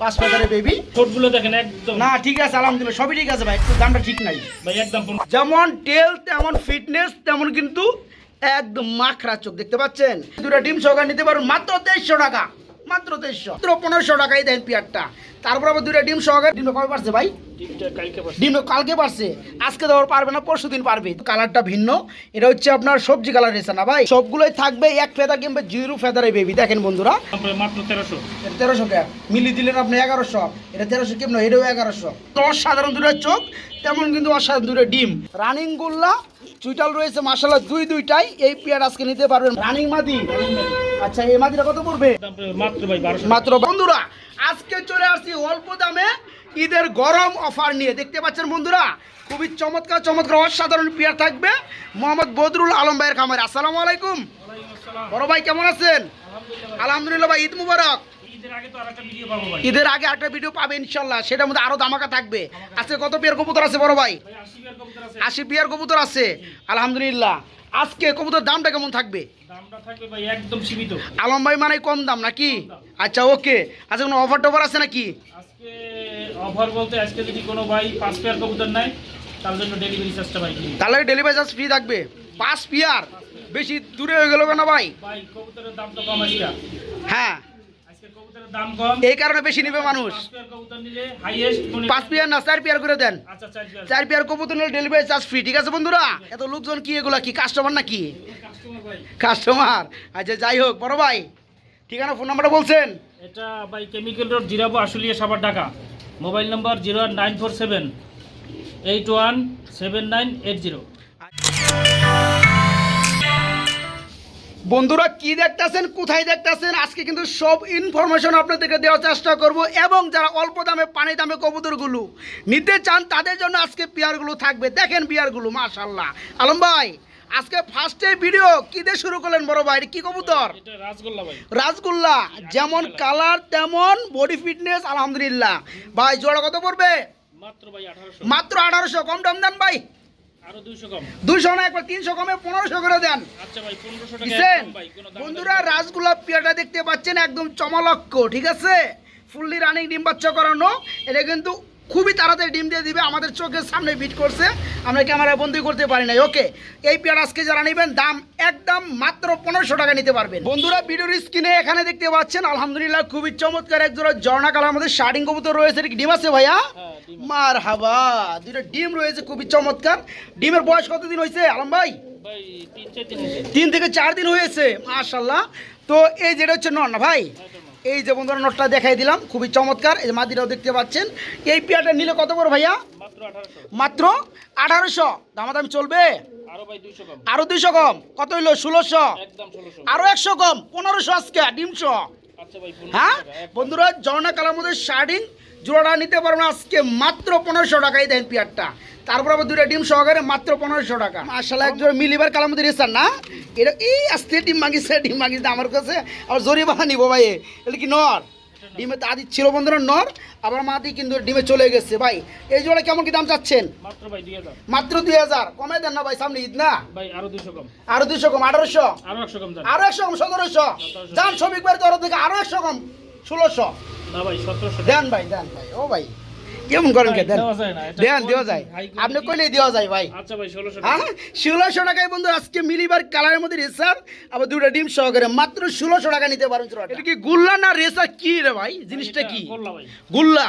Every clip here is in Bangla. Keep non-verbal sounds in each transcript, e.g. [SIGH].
পাঁচ পাতারে বেবি ঠোঁটগুলো দেখেন একদম। না ঠিক আছে আলহামদুলিল্লাহ সবই ঠিক আছে ভাই একটু দামটা ঠিক নাই। ভাই একদম যেমন টেল তেমন ফিটনেস তেমন কিন্তু একদম মাখরা চোখ দেখতে পাচ্ছেন? দুটো ডিম সহকার নিতে পারুন মাত্র তেইশশো টাকা মাত্র তেইশশো। মাত্র পনেরোশো টাকাই দেন পেয়ারটা। তারপর আবার দুটো ডিম সহকার ডিম কবে পারছে ভাই? টিপটা কালকে পারছে আজকে দেওয়ার পারবে না পরশু দিন পারবে। কালারটা ভিন্ন। এটা হচ্ছে আপনার সবজি কালার এসে না ভাই? সবগুলোই থাকবে এক ফেদা কিংবা জিরো ফেদারে বেবি দেখেন বন্ধুরা। মাত্র তেরোশো। তেরোশো টাকা মিলি দিলেন আপনি এগারোশো। এটা তেরোশো কেমন এটাও এগারোশো। অসাধারণ দুটো চোখ তেমন কিন্তু অসাধারণ দুটো ডিম। রানিং গুল্লা চুইটাল রয়েছে মাসাল্লাহ দুই দুইটাই এই পেয়ার আজকে নিতে পারবেন। রানিং মাদি। আচ্ছা এই মাদিটা কত পড়বে? মাত্র ভাই মাত্র বন্ধুরা আজকে চলে আসছি অল্প দামে ঈদের গরম অফার নিয়ে। দেখতে পাচ্ছেন বন্ধুরা খুবই চমৎকার চমৎকার অসাধারণ প্লেয়ার থাকবে মোহাম্মদ বদরুল আলম ভাইয়ের খামার। আসসালামু আলাইকুম। বড় ভাই কেমন আছেন? আলহামদুলিল্লাহ। ভাই ঈদ মুবারক। ঈদের আগে একটা ভিডিও পাবো ইনশাল্লাহ সেটার মধ্যে আরও ধামাকা থাকবে। আজকে কত পেয়ার কবুতর আছে বড় ভাই? আশি বিয়ার কবুতর আছে। পেয়ার কবুতর আছে। আলহামদুলিল্লাহ। আজকে কবুতর দামটা কেমন থাকবে? আলম ভাই মানে কম দাম নাকি? আচ্ছা ওকে আচ্ছা কোনো অফার টফার আছে নাকি? আজকে অফার বলতে আজকে যদি কোনো ভাই পাঁচ পেয়ার কবুতর নেয় তার জন্য ডেলিভারি চার্জটা ভাই তাহলে ডেলিভারি চার্জ ফ্রি থাকবে। পাঁচ পিয়ার? বেশি দূরে হয়ে গেল কেন ভাই? ভাই কবুতরের দাম তো কম আজকে। হ্যাঁ। দাম কম। এই কারণে বেশি নেবে মানুষ। পাঁচ পেয়ার না চার পিয়ার করে দেন। আচ্ছা চার পেয়ার। কবুতর নিলে ডেলিভারি চার্জ ফ্রি ঠিক আছে বন্ধুরা? এত লোকজন কি এগুলা কি কাস্টমার কাস্টমার ভাই। কাস্টমার আচ্ছা যাই হোক বড় ভাই ঠিকানা ফোন নাম্বারটা বলছেন? এটা ভাই chemical road Zirabo Ashulia Savar Dhaka. Mobile number zero nine four seven eight one seven nine eight zero. বন্ধুরা, কি দেখতেছেন, কোথায় দেখতেছেন? আজকে কিন্তু সব ইনফরমেশন আপনাদেরকে দেওয়ার চেষ্টা করব এবং যারা অল্প দামে, পানি দামে কবুতরগুলো নিতে চান, তাদের জন্য আজকে পেয়ারগুলো থাকবে। দেখেন পেয়ারগুলো মাশাল্লাহ আলম ভাই আজকে ফার্স্টে ভিডিও কি দিয়ে শুরু করলেন বড় ভাই? কি কবুতর? এটা রাসগোল্লা যেমন কালার তেমন বডি ফিটনেস আলহামদুলিল্লাহ। ভাই জোড়া কত পড়বে? মাত্র আঠারোশো। কম দাম দেন ভাই। দুইশো না একবার তিনশো কমে পনেরোশো করে দেন। আচ্ছা বন্ধুরা দেখতে পাচ্ছেন একদম চমলক্ষ ঠিক আছে? ফুললি রানিং ডিম বাচ্চা করানো। এটা কিন্তু খুবই তাড়াতাড়ি ডিম দিয়ে দিবে আমাদের চোখের সামনে বিট করছে। আমরা ক্যামেরা বন্দি করতে পারি নাই। ওকে এই পেয়ার আজকে যারা নেবেন দাম একদম মাত্র পনেরোশো টাকা নিতে পারবেন। বন্ধুরা ভিডিওর স্ক্রিনে এখানে দেখতে পাচ্ছেন আলহামদুলিল্লাহ খুবই চমৎকার এক জোড়া ঝর্ণা কালার আমাদের শার্টিং কবুতর রয়েছে। ডিম আছে ভাইয়া? হ্যাঁ। মার হাবা দুটো ডিম রয়েছে খুবই চমৎকার। ডিমের বয়স কতদিন হয়েছে আলম ভাই? ভাই তিন থেকে চার দিন হয়েছে মাশাল্লাহ তো এই যেটা হচ্ছে নর না ভাই? এই যে বন্ধুরা নটটা দেখাই দিলাম। খুবই চমৎকার। এই যে মাদিরাও দেখতে পাচ্ছেন। এই পেয়ারটা নিলে কত করে ভাইয়া? মাত্র আঠারোশো। দামাদামি চলবে? আরও দুইশো কম। কত হইল? ষোলোশো? আরও একশো কম? পনেরোশো আজকে ডিমশো। আচ্ছা হ্যাঁ। বন্ধুরা ঝর্ণা কালার মধ্যে শার্টিং জোড়াটা নিতে পারবেন আজকে মাত্র পনেরোশো টাকাই দেন পেয়ারটা। তারপর আবার দুটো ডিম সহকারে মাত্র পনেরোশো টাকা। মার্শাল এক জোড়া মিলিবার কালার মধ্যে রেসার না? এটা এই আস্তে ডিম মাগিছে ডিম মাগিছে আমার কাছে। আবার জরি বাহা নিবো ভাই এটা কি নর? ডিমে তো আদি ছিল বন্ধুরা নর। আবার মাটি কিন্তু ডিমে চলে গেছে ভাই। এই জোড়া কেমন কি দাম চাচ্ছেন? মাত্র দুই হাজার। কমাই দেন না ভাই সামনে ঈদ না? আরও দুইশো কম। আরও কম আঠারোশো? আরও একশো কম আরও কম সতেরোশো? যান শ্রমিক বাড়ি তরফ থেকে আরও একশো কম ষোলোশো। না ভাই সতেরোশো দেন ভাই দেন ভাই। ও ভাই কেমন করেন কে? দেন। দেওয়া যায় দেন দেওয়া যায়। আপনি কইলেই দেওয়া যায় ভাই। আচ্ছা ভাই টাকায় বন্ধু আজকে মিলিবার কালারের মধ্যে রেসার আবার দুটো ডিম সহকারে। মাত্র টাকা নিতে পারেন চূড়াটা। এটা কি গুল্লা না রেসার কি রে ভাই? জিনিসটা কি? গুল্লা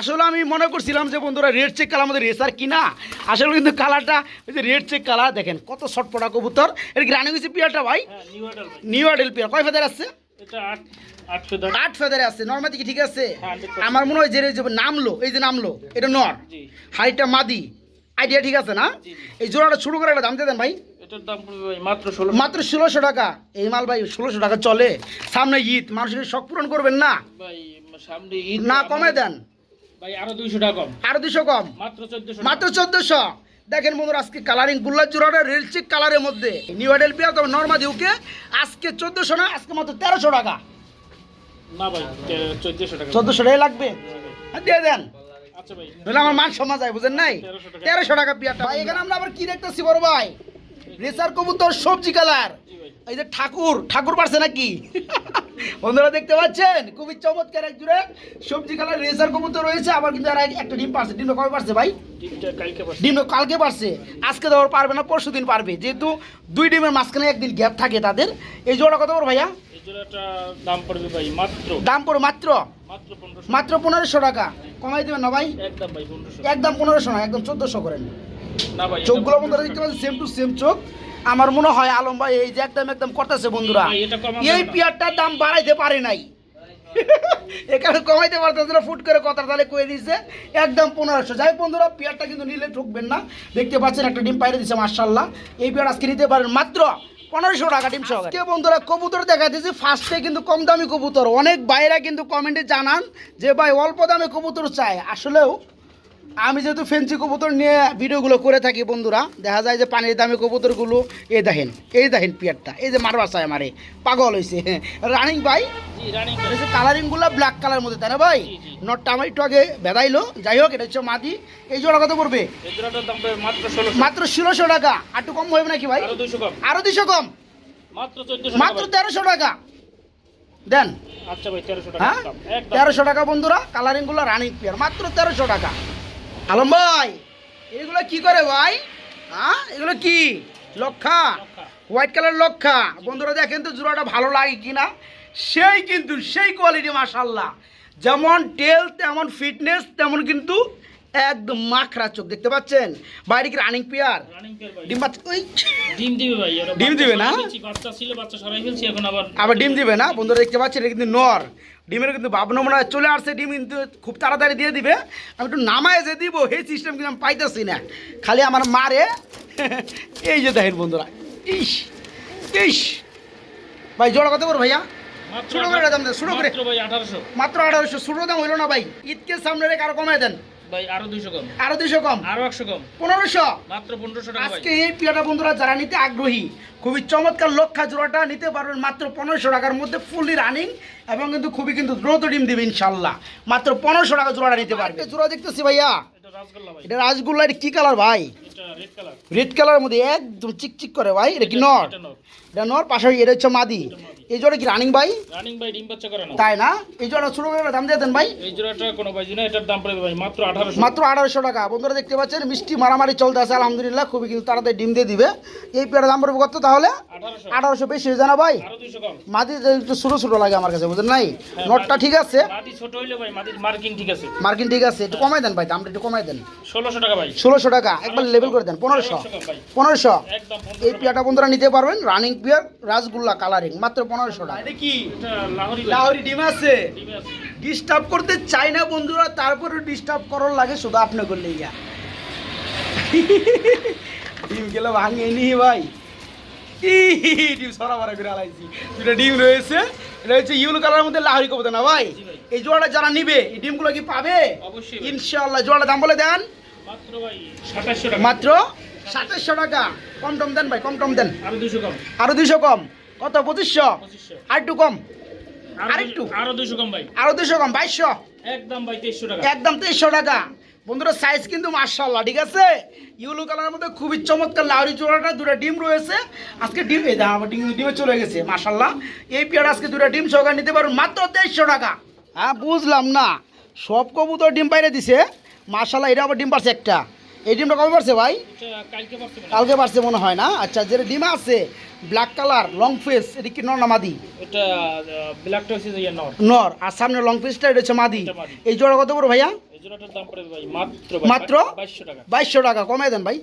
আসলে আমি মনে করছিলাম যে বন্ধুরা রেড চেক কালার মধ্যে রেসার কিনা আসলে কিন্তু কালারটা ওই যে রেড চেক কালার দেখেন কত শটপটা কবুতর। এটা কি রানিং হয়েছে পিয়ারটা ভাই? হ্যাঁ নিউ অর্ডার ভাই। New adult pair. কয় ফেদার আছে? এটা আট ফেদারে আছে নর্মাদি কি ঠিক আছে? হ্যাঁ, 100% আমার মনে হয় যে নামলো এই যে নামলো এটা নর। হাইটটা মাদি। আইডিয়া ঠিক আছে না। এই জোড়াটা শুরু করে একটা দাম দেন ভাই। মাত্র ষোলোশো। টাকা। এই মাল ভাই ষোলোশো টাকা চলে। সামনে ঈদ মানুষের শখ পূরণ করবেন না? না কমে দেন। আরও দুইশো টাকা কম। আরও দুশো কম? মাত্র চোদ্দশো দেখেন বন্ধুরা আজকে কালারিং গুল্লার জোড়াটা রেল চেক কালারের মধ্যে। নিউ আইডেল পিয়া তবে নর্মাদি ওকে। আজকে চোদ্দশো না আজকে মাত্র তেরোশো টাকা। না ভাই চোদ্দশো টাকা। লাগবে? হ্যাঁ, দিয়ে দেন। আচ্ছা ভাই। আমার মান সমাজ যায় বুঝেন নাই? 1300 টাকা। তেরোশো টাকা পিয়ারটা ভাই এখানে আমরা আবার কি দেখতেছি বড় ভাই? রেসার কবুতর সবজি কালার। এই যে ঠাকুর ঠাকুর পারছে নাকি? বন্ধুরা দেখতে পাচ্ছেন? খুবই চমৎকার এক জুড়ে সবজি কালার রেসার কবুতর রয়েছে। আবার কিন্তু আর একটা ডিম পারছে। ডিমটা কবে পারছে ভাই? ডিমটা কালকে ডিম কালকে পারছে। আজকে দেওয়ার পারবে না পরশু দিন পারবে। যেহেতু দুই ডিমের মাঝখানে একদিন গ্যাপ থাকে তাদের। এই জোড়া কত বড় ভাইয়া? দাম পড়বে ভাই মাত্র দাম মাত্র? মাত্র পনেরোশো। টাকা। কমাই দেবেন না ভাই? একদম পনেরোশো। একদম না একদম চোদ্দোশো করেন। না ভাই চোখগুলো বন্ধুরা দেখতে পাচ্ছেন সেম টু সেম চোখ। আমার মনে হয় আলম ভাই এই যে একদম একদম করতেছে বন্ধুরা। এই। পেয়ারটার দাম বাড়াইতে পারে নাই। এখানে কমাইতে পারতেছে না ফুট করে কথা তাহলে কয়ে দিয়েছে একদম পনেরোশো। যাই বন্ধুরা পেয়ারটা কিন্তু নিলে ঠুকবেন না। দেখতে পাচ্ছেন একটা ডিম পাইরে দিচ্ছে মার্শাল্লাহ এই পেয়ার আজকে নিতে পারেন মাত্র পনেরোশো টাকা ডিম সহ কে বন্ধুরা কবুতর দেখা দিয়েছি ফার্স্টে কিন্তু কম দামি কবুতর। অনেক বাইরা কিন্তু কমেন্টে জানান যে ভাই অল্প দামে কবুতর চায় আসলেও আমি যেহেতু ফেন্সি কবুতর নিয়ে ভিডিওগুলো করে থাকি বন্ধুরা দেখা যায় যে পানির দামি কবুতরগুলো এই দেখেন এই দেখেন পিয়ারটা এই যে মারবা চায় মারে পাগল হয়েছে রানিং ভাই? কালারিংগুলো ব্ল্যাক কালার মধ্যে তাই না ভাই। নটটা আমার একটু আগে বেদাইলো যাই হোক এটা হচ্ছে মাদি। এই জোড়া কত পড়বে? মাত্র ষোলোশো। টাকা। আর কম হবে নাকি ভাই? আরও দুশো কম। মাত্র তেরোশো টাকা। দেন। আচ্ছা ভাই তেরোশো টাকা হ্যাঁ? তেরোশো টাকা বন্ধুরা কালারিংগুলো রানিং পেয়ার মাত্র তেরোশো টাকা। আলম ভাই এগুলো কি করে ভাই? হ্যাঁ এগুলো কি? লক্ষা। হোয়াইট কালার লক্ষা। বন্ধুরা দেখেন তো জোড়াটা ভালো লাগে কিনা? সেই কিন্তু সেই কোয়ালিটি মাশাল্লাহ যেমন টেল তেমন ফিটনেস তেমন কিন্তু একদম মাখরা চোখ। দেখতে পাচ্ছেন? বাইরে কি রানিং পেয়ার ডিম ওই ডিম দিবে ভাই ডিম দিবে না? বাচ্চা ছিল বাচ্চা সরাই ফেলছি এখন আবার আবার ডিম দিবে না? বন্ধুরা দেখতে পাচ্ছেন এটা কিন্তু নর। ডিমের কিন্তু ভাবনা মনে হয় চলে আসছে ডিম কিন্তু খুব তাড়াতাড়ি দিয়ে দিবে। আমি একটু নামায় যে দিব সেই সিস্টেম কিন্তু আমি পাইতেছি না। খালি আমার মারে। [LAUGHS] এই যে দেখেন বন্ধুরা ইস ইস। ভাই জোড়া কত করে ভাইয়া? ছোটো ছোট করে দাম দেন, ছোট করে। মাত্র আঠারোশো। মাত্র আঠারোশো ষোলো দাম হইল না ভাই। ঈদকে সামনে রেখে আরও কমায় দেন। ভাই আরও দুইশো কম। আরও দুশো কম? আরও একশো কম। পনেরোশো? মাত্র পনেরোশো টাকা আজকে এই পিয়াটা বন্ধুরা যারা নিতে আগ্রহী খুবই চমৎকার লক্ষা জোড়াটা নিতে পারবেন মাত্র পনেরোশো টাকার মধ্যে ফুললি রানিং এবং কিন্তু খুবই কিন্তু দ্রুত ডিম দিবে মাত্র পনেরোশো টাকা জোড়াটা নিতে পারবে। জোড়া দেখতেছি ভাইয়া। এটা রাসগোল্লা এটা কি কালার ভাই? রেড কালার রেড কালারের মধ্যে একদম চিকচিক করে ভাই এটা কি নর। এটা নর এটা নর পাশাপাশি এটা হচ্ছে মাদি। এই জোড়া কি রানিং ভাই? রানিং ভাই ডিম বাচ্চা করে না। তাই না? এই জোড়া ছোটো করে দাম দিয়ে দেন ভাই। এই জোড়াটা কোনো ভাই না এটার দাম পড়বে ভাই মাত্র আঠারোশো। মাত্র আঠারোশো টাকা। বন্ধুরা দেখতে পাচ্ছেন মিষ্টি মারামারি চলতে আছে আলহামদুলিল্লাহ। খুবই কিন্তু তাড়াতাড়ি ডিম দিয়ে দিবে। এই পেয়ারের দাম পড়বে কত তাহলে? আঠারোশো। আঠারোশো বেশি হয়ে যায় না ভাই? মাটি একটু ছোটো ছোটো লাগে আমার কাছে বুঝলেন নাই? হ্যাঁ, নটটা ঠিক আছে? মাটি ছোট হইলে ভাই মার্কিং ঠিক আছে। মার্কিন ঠিক আছে। একটু কমাই দেন ভাই দামটা একটু কমাই দেন। ষোলোশো টাকা ভাই। ষোলোশো টাকা। একবার লেভেল করে দেন পনেরোশো। আরও একশো কম ভাই। পনেরোশো। একদম এই পনেরোশো বন্ধুরা নিতে পারবেন। রানিং পিয়ার রাসগুল্লা কালারিং মাত্র পনেরোশো টাকা। কি? লাহোরি ডিম আছে। ডিস্টার্ব করতে চাই না বন্ধুরা তারপরে ডিস্টার্ব করার লাগে শুধু আপনি করলে ইয়া ডিম গেলে ভাঙে নি ভাই। ডিম সরা করে আলাইছি। দুটা ডিম রয়েছে। এটা হচ্ছে ইউলো কালারের মধ্যে লাহরি কবুতর না ভাই? এই জোড়াটা যারা নিবে এই ডিমগুলো কি পাবে। ইনশাআল্লাহ জোড়াটা দাম বলে দেন। মাত্র ভাই সাতাশশো টাকা। মাত্র সাতাশশো টাকা। কম টম দেন ভাই কম টম দেন। আরও দুইশো কম। আরও দুইশো কম। কত? পঁচিশশো? আর একটু কম। আরও আরেকটু? আরও দুইশো কম ভাই। আরও দুইশো কম। বাইশশো। একদম ভাই তেইশশো টাকা। একদম তেইশশো টাকা। বন্ধুরা সাইজ কিন্তু মার্শাল্লাহ ঠিক আছে? ইউলো কালারের মধ্যে খুবই চমৎকার লাউরি চোড়াটা দুটো ডিম রয়েছে। আজকে ডিম এই দাম ডিম ডিমে চলে গেছে মার্শাল্লাহ এই পেয়ার আজকে দুটো ডিম সহকারে নিতে পারবেন মাত্র তেইশশো টাকা। হ্যাঁ বুঝলাম না। সব কবুতর ডিম বাইরে দিছে। মার্শাল্লাহ এটা আবার ডিম পারছে একটা। এই ডিমটা কবে পারছে ভাই? কালকে পারছে মনে হয়। না? আচ্ছা যেটা ডিম আছে ব্ল্যাক কালার লং ফেস এটা কি নর না মাদি? নর। আর সামনে লং ফেসটা এটা হচ্ছে মাদি। এই জোড়া কত বড় ভাইয়া? মাত্র? বাইশশো টাকা। কমাই দেন ভাই।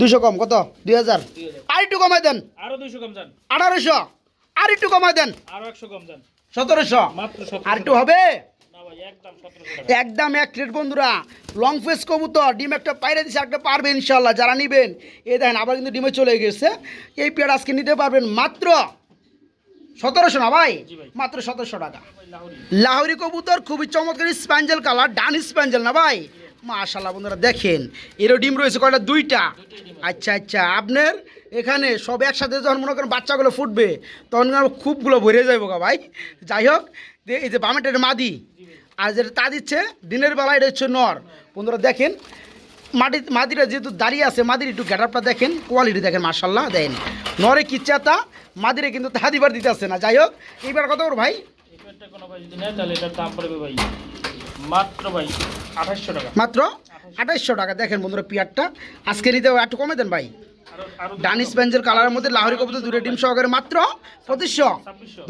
দুশো কম। কত? দুই হাজার। আর একটু কমাই দেন। আরও দুইশো কম যান। আঠারোশো। আর একটু কমাই দেন। আরও একশো কম যান। সতেরোশো। আর একটু হবে? একদম এক প্লেট বন্ধুরা। লং ফেস কবুতর ডিম একটা পাইরে দিছে একটা পারবে ইনশাল্লাহ যারা নেবেন। এই দেখেন আবার কিন্তু ডিমে চলে গেছে। এই পেয়ার আজকে নিতে পারবেন মাত্র সতেরোশো না ভাই? মাত্র সতেরোশো টাকা। লাহোরি। কবুতর খুবই চমৎকার স্প্যাঞ্জেল কালার ডান স্প্যাঞ্জেল না ভাই? মাশাল্লাহ বন্ধুরা দেখেন এরও ডিম রয়েছে কয়টা? দুইটা। আচ্ছা আচ্ছা আপনার এখানে সব একসাথে যখন মনে করেন বাচ্চাগুলো ফুটবে তখন খুবগুলো ভরে যাইব গা ভাই। যাই হোক এই যে বামেটের মাদি। আর যেটা তা দিচ্ছে দিনের বেলা এটা হচ্ছে নর। বন্ধুরা দেখেন মাটি মাদিরা যেহেতু দাঁড়িয়ে আছে মাদির একটু গেটআপটা দেখেন কোয়ালিটি দেখেন মার্শাল্লাহ দেন। নরে কিচ্ছাতা মাদিরে কিন্তু তা দিবার দিতে আসছে না। যাই হোক এইবার কত ওর ভাই? মাত্র ভাই টাকা। মাত্র আঠাইশশো টাকা। দেখেন বন্ধুরা পিয়ারটা। আজকে নিতে একটু কমে দেন ভাই। ডানিস বেঞ্জের কালারের মধ্যে লাহরি কবুতর দূরে ডিম সহকারে মাত্র পঁচিশশো।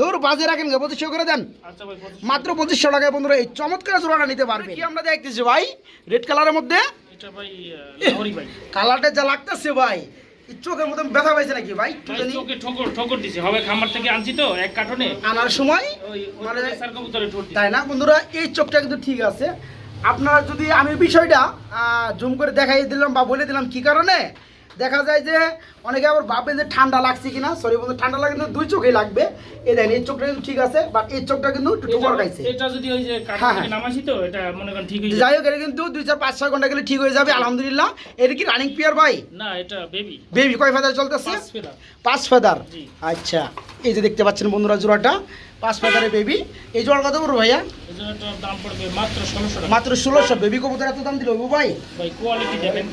দূর বাজে রাখেন গে পঁচিশশো করে দেন। আচ্ছা। মাত্র পঁচিশশো টাকায় বন্ধুরা এই চমৎকার জোড়াটা নিতে পারবে কি আমরা দেখতেছি ভাই? রেড কালারের মধ্যে? এটা ভাই আহ, লাহোরি ভাই। কালারটা যা লাগতেছে ভাই। চোখের মধ্যে ব্যথা পাইছে নাকি ভাই। চোখে ঠোকর ঠোকর দিছে। হবে খামার থেকে আনছি তো এক কার্টনে। আনার সময়? মানে তাই না? বন্ধুরা এই চোখটা কিন্তু ঠিক আছে। আপনারা যদি আমি বিষয়টা জুম করে দেখাই দিলাম বা বলে দিলাম কি কারণে? দেখা যায় যে অনেকে আবার ভাবে যে ঠান্ডা লাগছে কিনা। সরি বন্ধু ঠান্ডা লাগে কিন্তু দুই চোখে লাগবে। এই দেখেন এই চোখটা কিন্তু ঠিক আছে বাট এই চোখটা কিন্তু একটু ঠোকর খাইছে। এটা যদি ওই যে হ্যাঁ, হ্যাঁ। নামাসি তো এটা মনে করেন ঠিক হয়ে যাই হোক এটা কিন্তু দুই চার পাঁচ ছয় ঘণ্টা গেলে ঠিক হয়ে যাবে আলহামদুলিল্লাহ। এটা কি রানিং পিয়ার ভাই? না এটা বেবি বেবি কয় ফেদার চলতেছে? পাঁচ ফেরা পাঁচ ফেদার আচ্ছা এই যে দেখতে পাচ্ছেন বন্ধুরা জোড়াটা। পাঁচ ফেদারের বেবি এই জোড়া কত পড়ব ভাইয়া? মাত্র ষোলোশো বেবি কবুতর এত দাম দিল ভাই? ভাই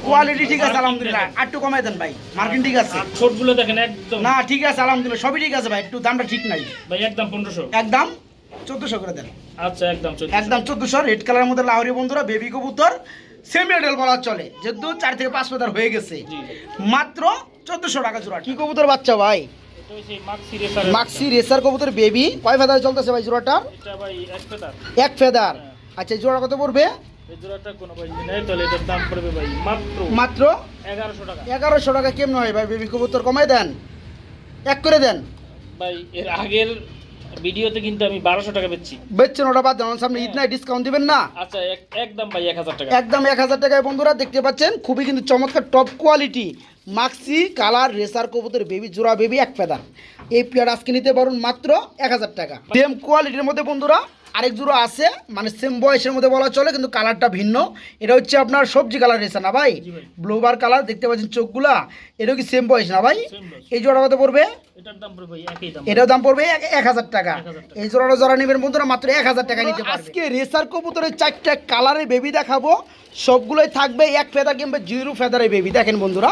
কোয়ালিটি ঠিক আছে আলহামদুলিল্লাহ। আর একটু কমাই দেন ভাই। মার্কিন ঠিক আছে। আর ঠোঁটগুলো দেখেন একদম। না ঠিক আছে আলহামদুলিল্লাহ। সবই ঠিক আছে ভাই। একটু দামটা ঠিক নাই। ভাই একদম পনেরোশো। একদম চোদ্দশো করে দেন। আচ্ছা একদম একদম চোদ্দশো। রেড কালারের মধ্যে লাহরি বন্ধুরা বেবি কবুতর সেমি এডেল বলা চলে। যেহেতু চার থেকে পাঁচ ফেদার হয়ে গেছে। মাত্র চোদ্দশো টাকা জোড়া কি কবুতর বাচ্চা ভাই? মাক্সি রেসার কবুতর বেবি কয় ফেদার চলতেছে ভাই জোড়াটার? এক ফেদার আচ্ছা জোড়া কত পড়বে? মাত্র মাত্র এগারোশো টাকা। কেমন হয় ভাই বেবি কবুতর? কমাই দেন। এক করে দেন। ভাই এর আগের ভিডিওতে কিন্তু আমি বারোশো টাকা বেচছি। বেচছেন ওটা বাদ দেন। সামনে ঈদ নাই ডিসকাউন্ট দিবেন না। আচ্ছা একদম ভাই এক হাজার টাকা। একদম এক হাজার টাকায় বন্ধুরা দেখতে পাচ্ছেন খুবই কিন্তু চমৎকার top quality maxi colour racer কবুতর বেবি জোড়া বেবি এক ফেদার এই পেয়ার আজকে নিতে পারুন মাত্র এক হাজার টাকা। সেম কোয়ালিটির মধ্যে বন্ধুরা আরেক জোড়া আছে মানে সেম বয়সের মধ্যে বলা চলে কিন্তু কালারটা ভিন্ন। এটা হচ্ছে আপনার সবজি কালার রেসা না ভাই? ভাই। কালার দেখতে পাচ্ছেন চোখগুলা। এটাও কি সেম বয়স না ভাই? এই জোড়া কত পড়বে? এটার দাম পড়বে এক- হাজার টাকা। এই জোড়াটা জোড়া নেবেন বন্ধুরা মাত্র এক হাজার টাকা নিতে আজকে রেসার কবুতরের চারটা কালারের বেবি দেখাবো। সবগুলোই থাকবে এক ফেদার কিংবা জিরো ফেদারের বেবি দেখেন বন্ধুরা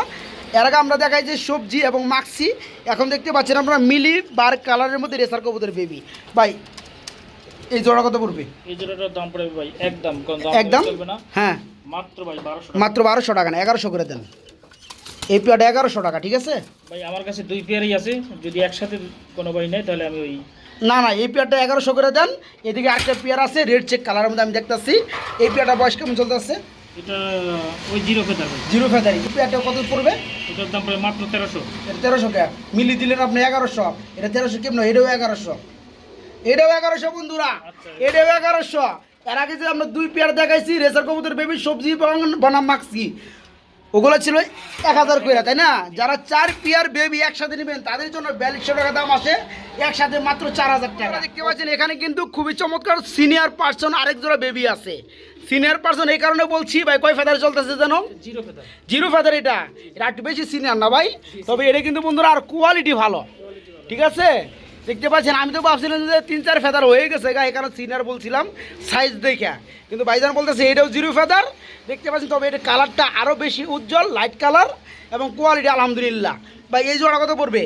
এর আগে আমরা দেখাই যে সবজি এবং মাক্সি। এখন দেখতে পাচ্ছেন আপনারা মিলি বার কালারের মধ্যে রেসার কবুতরের বেবি ভাই এই জোড়া কত পড়বে? এই জোড়াটার দাম পড়বে ভাই একদম একদম? হ্যাঁ। মাত্র ভাই বারোশো মাত্র বারোশো টাকা না এগারোশো করে দেন। এই পেয়ারটা এগারোশো টাকা ঠিক আছে? ভাই আমার কাছে দুই পেয়ারই আছে। যদি একসাথে কোনো ভাই নেয় তাহলে আমি ওই না না এই পেয়ারটা এগারোশো করে দেন। এদিকে আরেকটা পেয়ার আছে রেড চেক কালারের মধ্যে আমি দেখতেছি। এই পেয়ারটা বয়স কেমন চলতেছে? এটা ওই জিরো ফেদার জিরো ফেদারি। এই কত পড়বে? এটার দাম পড়বে মাত্র তেরোশো। এটা তেরোশো টাকা মিলি দিলেন আপনি এগারোশো। এটা তেরোশো কেমন এটাও এগারোশো। এটাও এগারোশো বন্ধুরা। আচ্ছা। এটাও এগারোশো। এর আগে যে আমরা দুই পেয়ার দেখাইছি রেসার কবুতর বেবি সবজি বনাম- বনাম মাক্সি। ওগুলো ছিল এক হাজার করে তাই না? যারা চার পেয়ার বেবি একসাথে নেবেন তাদের জন্য বিয়াল্লিশশো টাকা দাম আসে একসাথে মাত্র চার হাজার টাকা। দেখতে পাচ্ছেন এখানে কিন্তু খুবই চমৎকার সিনিয়র পার্সন আরেক জোড়া বেবি আছে। সিনিয়র পার্সন এই কারণে বলছি ভাই কয় ফেদার চলতেছে জানো? জিরো ফেদার জিরো ফেদার এটা। এটা একটু বেশি সিনিয়র না ভাই। তবে এটা কিন্তু বন্ধুরা আর কোয়ালিটি ভালো। ঠিক আছে? দেখতে পাচ্ছেন আমি তো ভাবছিলাম যে তিন চার ফেদার হয়ে গেছে গা এখানে সিনিয়র বলছিলাম সাইজ দেখে কিন্তু ভাইজান বলতেছে এটাও জিরো ফেদার দেখতে পাচ্ছেন তবে এটা কালারটা আরও বেশি উজ্জ্বল লাইট কালার এবং কোয়ালিটি আলহামদুলিল্লাহ। ভাই এই জোড়া কত পড়বে?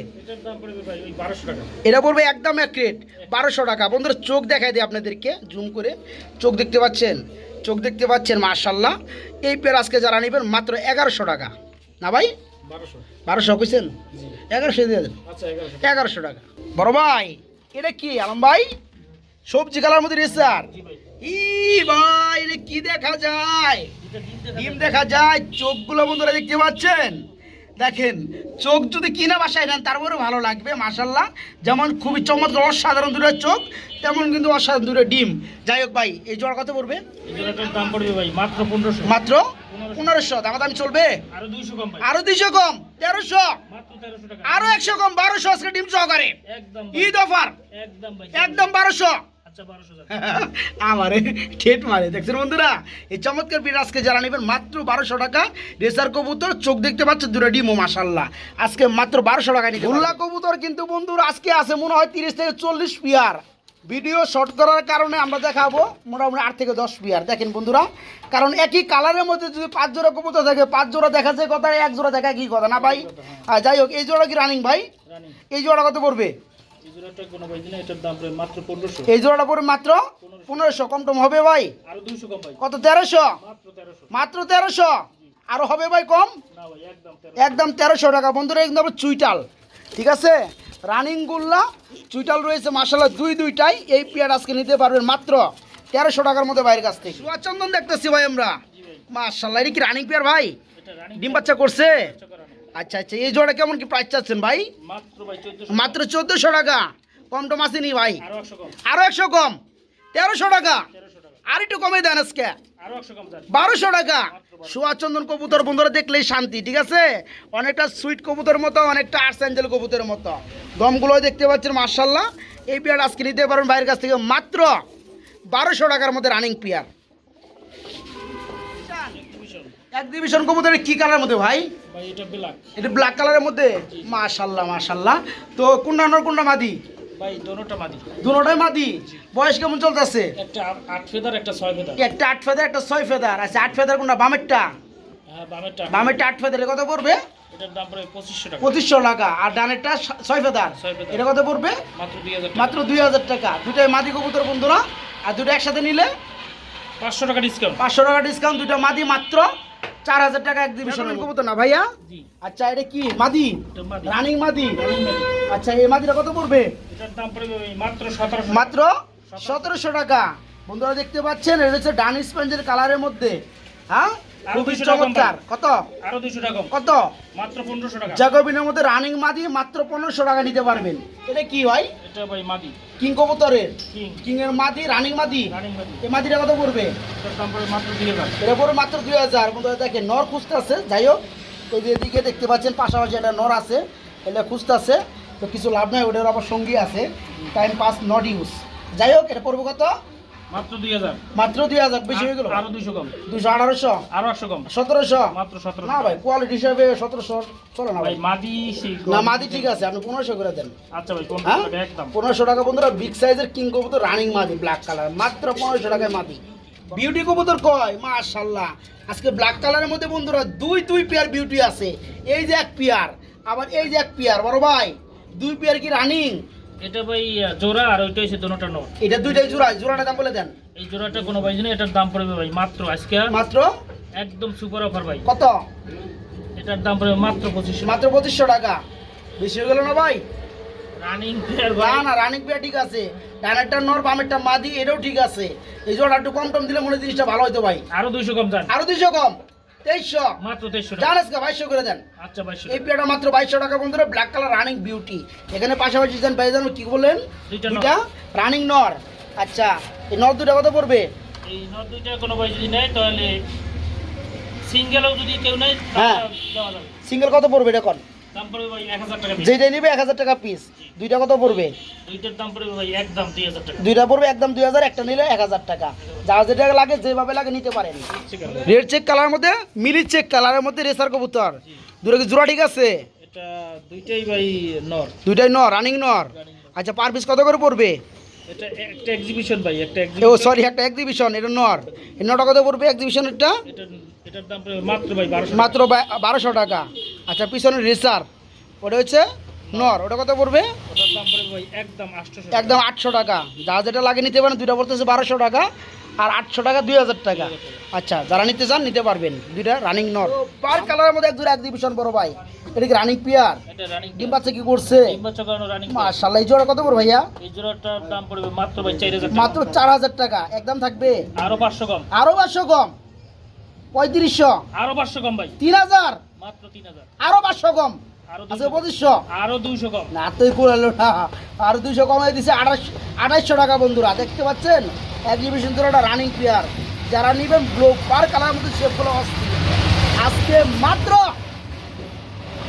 এটা পড়বে একদম এক রেট বারোশো টাকা। বন্ধুরা চোখ দেখাই দিই আপনাদেরকে জুম করে। চোখ দেখতে পাচ্ছেন? চোখ দেখতে পাচ্ছেন মার্শাল্লাহ এই পেয়ার আজকে যারা নেবেন মাত্র এগারোশো টাকা। না ভাই? বারোশো। কইছেন? এগারোশো দিয়ে দেন। আচ্ছা এগারোশো টাকা। বড় ভাই এটা কি আলম ভাই? সবজি কালার মধ্যে রেসার ই ভাই এটা কি দেখা যায়? ডিম দেখা যায় চোখগুলো বন্ধুরা দেখতে পাচ্ছেন? দেখেন চোখ যদি কিনা বাসায় নেন তারপরে ভালো লাগবে মাসাল্লাহ যেমন খুবই চমৎকার অসাধারণ দূরে চোখ তেমন কিন্তু অসাধারণ দূরে ডিম। যাই হোক ভাই এই জোড়া কত পড়বে? দাম পড়বে ভাই মাত্র পনেরোশো। মাত্র পনেরোশো দামা দামি চলবে? আরও দুইশো কম তেরোশো। আরও একশো কম বারোশো আজকে ডিম সহকারে। ঈদ অফার। একদম বারোশো। [LAUGHS] আমারে ঠেট মারে। দেখছেন বন্ধুরা? এই চমৎকার পিঠ আজকে যারা নেবেন মাত্র বারোশো টাকা। রেসার কবুতর চোখ দেখতে পাচ্ছে দুটো ডিমো মাসাল্লাহ আজকে মাত্র বারোশো টাকা নিতে উল্লা কবুতর কিন্তু বন্ধুরা আজকে আছে মনে হয় তিরিশ থেকে চল্লিশ পিয়ার। ভিডিও শর্ট করার কারণে আমরা দেখাবো মোটামুটি আট থেকে দশ পিয়ার। দেখেন বন্ধুরা কারণ একই কালারের মধ্যে যদি পাঁচ জোড়া কবুতর থাকে পাঁচ জোড়া দেখা যায় কথা এক জোড়া দেখা কি কথা না ভাই? আর যাই হোক এই জোড়া কি রানিং ভাই? এই জোড়া কত পড়বে? এই জোড়াটা প্রায় মাত্র পনেরোশো। এই জোড়াটা পড়বে মাত্র পনেরোশো। কম টম হবে ভাই? আরও দুইশো কম ভাই। কত তেরোশো? মাত্র তেরোশো। আরও হবে ভাই কম? একদম তেরোশো। টাকা। বন্ধুরা একদম চুইটাল। ঠিক আছে? রানিং গুল্লা চুইটাল রয়েছে মাসাল্লাহ দুই দুইটাই। এই পেয়ার আজকে নিতে পারবেন মাত্র তেরোশো টাকার মধ্যে বাইরের কাছ থেকে। সুয়াচন্দন দেখতেছি ভাই আমরা। মাসাল্লাহ এটা কি রানিং পেয়ার ভাই? ডিম বাচ্চা করছে? আচ্ছা আচ্ছা এই জোড়া কেমন কি প্রাইস চাচ্ছেন ভাই? মাত্র চোদ্দশো টাকা। কম টম আসেনি ভাই। আরও একশো কম। তেরোশো টাকা। আর একটু কমে দেন আজকে। বারোশো টাকা। সুয়াচন্দন কবুতর বন্ধুরা দেখলেই শান্তি ঠিক আছে? অনেকটা সুইট কবুতর মতো অনেকটা আর্টস অ্যাঞ্জেল কবুতরের মতো। দমগুলো দেখতে পাচ্ছেন মার্শাল্লাহ এই পেয়ার আজকে নিতে পারবেন বাইরের কাছ থেকে মাত্র বারোশো টাকার মধ্যে রানিং পেয়ার এক্সিবিশন কবুতরের কি কালার মধ্যে ভাই? ভাই এটা ব্ল্যাক এটা ব্ল্যাক কালারের মধ্যে? মাশাল্লাহ মাশাল্লাহ। তো কোনটা নর কোনটা মাদি? ভাই দোনোটা মাদি। দুটোটাই মাদি? বয়স কেমন চলতেছে? একটা আট- ফেদার একটা ছয় ফেদার একটা আট ফেদার একটা ছয় ফেদার আচ্ছা আট ফেদার কোনটা? বামেরটা? হ্যাঁ বামেরটা। বামেরটা আট ফেদারে কত পড়বে? এটার দাম প্রায় পঁচিশশো টাকা। আর ডানেরটা ছয় ফেদার। এটা কত পড়বে? মাত্র দুই হাজার টাকা। দুটাই মাদি কবুতর বন্ধুরা। আর দুটো একসাথে নিলে? পাঁচশো টাকা ডিসকাউন্ট পাঁচশো টাকা ডিসকাউন্ট দুটো মাদি মাত্র চার হাজার টাকা এক ডিভিশনের কবুতর না ভাইয়া? আচ্ছা এটা কি? মাদি? রানিং মাদি? আচ্ছা এই মাদিটা কত পড়বে? মাত্র সতেরোশো টাকা। বন্ধুরা দেখতে পাচ্ছেন এটা হচ্ছে ডান স্পঞ্জের কালারের মধ্যে। হ্যাঁ? খুবই 200 টাকা কম চমৎকার। কত? আরও দুইশো টাকা কত? মাত্র পনেরোশো টাকা। জাগবিনের মধ্যে রানিং মাদি মাত্র পনেরোশো টাকা নিতে পারবেন। এটা কি ভাই? এটা ভাই মাদি। কিং কবুতরের কিং এর মাদি রানিং মাদি। এই মাদিটা কত পড়বে? এর উপরে মাত্র দুই হাজার। এটা পড়বে মাত্র দুই হাজার। বন্ধুরা দেখেন নর খুঁজতেছে। যাই হোক তো এদিকে দেখতে পাচ্ছেন পাশাপাশি একটা নর আছে। এটা খুঁজতেছে তো কিছু লাভ নাই ওটার আবার সঙ্গী আছে। টাইম পাস নট ইউজ যাই হোক এটা পড়বে কত? মাত্র দুই হাজার। মাত্র দুই হাজার বেশি হয়ে গেল? আরও দুইশো কম। দুশো আঠারোশো? আরও একশো কম। সতেরোশো? মাত্র সতেরো না ভাই কোয়ালিটি হিসাবে সতেরোশো চলে না ভাই মাদি না মাদি ঠিক আছে আপনি পনেরোশো করে দেন। আচ্ছা ভাই পনেরো হ্যাঁ? টাকা একদম। পনেরোশো টাকা বন্ধুরা বিগ সাইজের কিং কবুতর রানিং মাদি ব্ল্যাক কালার মাত্র পনেরোশো টাকায় মাদি। বিউটি কবুতর কয়? মাশাল্লাহ আজকে ব্ল্যাক কালারের মধ্যে বন্ধুরা দুই দুই পেয়ার বিউটি আছে। এই যে এক পেয়ার আবার এই যে এক পেয়ার বড় ভাই দুই পেয়ার কি রানিং এটা ভাই জোড়া আর ওইটা হচ্ছে নোট। এটা দুইটাই জোড়া জোড়াটা দাম বলে দেন। এই জোড়াটা কোনো ভাই এটার দাম পড়বে ভাই মাত্র আজকে। মাত্র? একদম সুপার অফার ভাই। কত? এটার দাম পড়বে মাত্র পঁচিশশো। মাত্র পঁচিশশো টাকা। বেশি হয়ে গেল না ভাই? রানিং ফেয়ার না না রানিং ঠিক আছে। ডানেরটা নর বামেরটা মাদি এটাও ঠিক আছে। এই জোড়া একটু কম টম দিলে মনে জিনিসটা ভালো হতো ভাই। আরও দুইশো কম যান। আরও দুইশো কম? তেইশশো। মাত্র তেইশশো জানাস কা বাইশশো করে দেন। আচ্ছা বাইশশো এই পেয়ারটা মাত্র বাইশশো টাকা বন্ধুরা ব্ল্যাক কালার রানিং বিউটি এখানে পাশাপাশি দেন কি বললেন? দুইটা রানিং নর। আচ্ছা এই নর দুটা কত পড়বে? এই নোট দুইটা কোনো ভাই যদি নেয় তাহলে সিঙ্গেলও যদি কেউ নেয় হ্যাঁ। সিঙ্গেল কত পড়বে এটা কোন যেটা নিবে এক হাজার টাকা পিস দুইটা কত পড়বে? দুইটার দাম পড়বে ভাই একদম দুই হাজার টাকা। দুইটা পড়বে একদম দুই হাজার একটা নিলে এক হাজার টাকা। যার যেটা লাগে যেভাবে লাগে নিতে পারেন। রেড চেক কালার মধ্যে মিলি চেক কালারের মধ্যে রেসার কবুতর। দুটো কি জোড়া ঠিক আছে? দুইটাই ভাই নর। দুইটাই নর রানিং নর। আচ্ছা পার পিস কত করে পড়বে? এটা একটা এক্সিবিশন ভাই একটা ও সরি একটা এক্সিবিশন এটা নর এই নটা কত পড়বে এক্সিবিশনেরটা এটা? এটার দাম মাত্র ভাই বারোশো মাত্র বারোশো টাকা। আচ্ছা রেসার ওটা হচ্ছে নর ওটা কত পড়বে? ওটার দাম পড়বে ভাই একদম আটশো টাকা। যা যেটা লাগে নিতে পারেন দুইটা পড়তেছে বারোশো টাকা আর আটশো টাকা দুই হাজার টাকা। আচ্ছা যারা নিতে চান নিতে পারবেন। দুইটা রানিং নর পার কালারের মধ্যে এক দুটো এক্সিবিশন বড় ভাই। এটা কি রানিং পিয়ার ডিম বাচ্চা কি করছে? করানো এই জোড়া কত পড়বে ভাইয়া? এই জোড়াটার দাম পড়বে মাত্র ভাই চার হাজার মাত্র চার হাজার টাকা। একদম থাকবে? আরও পাঁচশো কম। আরও পাঁচশো কম? পঁয়ত্রিশশো? আরও পাঁচশো কম ভাই। তিন হাজার? মাত্র তিন হাজার। আরও কম? আরও আচ্ছা দুইশো পঁচিশশো? আরও কম। না তুই কুড়ালো না। আর দুইশো কমাই দিছে আঠাশ আঠাশশো টাকা বন্ধুরা দেখতে পাচ্ছেন? এক্সিবিশন রানিং প্লেয়ার যারা নিবেন পার কালার মধ্যে শেপগুলো অস্থির। আজকে মাত্র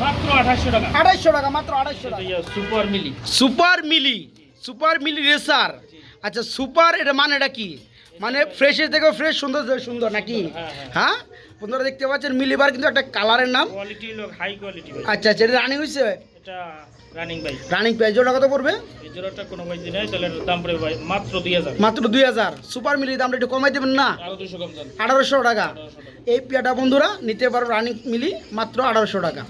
মাত্র আঠাশশো টাকা। আঠাইশশো টাকা মাত্র টাকা। সুপার মিলি। সুপার মিলি সুপার মিলি রেসার। আচ্ছা সুপার এটা মানে এটা কি? মানে ফ্রেশের থেকে ফ্রেশ সুন্দর সুন্দর নাকি? হ্যাঁ, হ্যাঁ। হ্যাঁ? বন্ধুরা দেখতে পাচ্ছেন মিলিবার কিন্তু একটা কালারের নাম। কোয়ালিটি হলো হাই কোয়ালিটি আচ্ছা আচ্ছা এটা রানিং হয়েছে এটা রানিং ভাই। রানিং প্রাইস জোড়া কত পড়বে? এই জোড়াটা কোনো ভাই নেই তাহলে দাম পড়বে ভাই মাত্র সুপার মিলি দামটা একটু কমাই দেবেন না? কম দাম। টাকা। আঠারোশো টাকা। এই পেয়াটা বন্ধুরা নিতে পারো রানিং মিলি মাত্র আঠারোশো টাকা।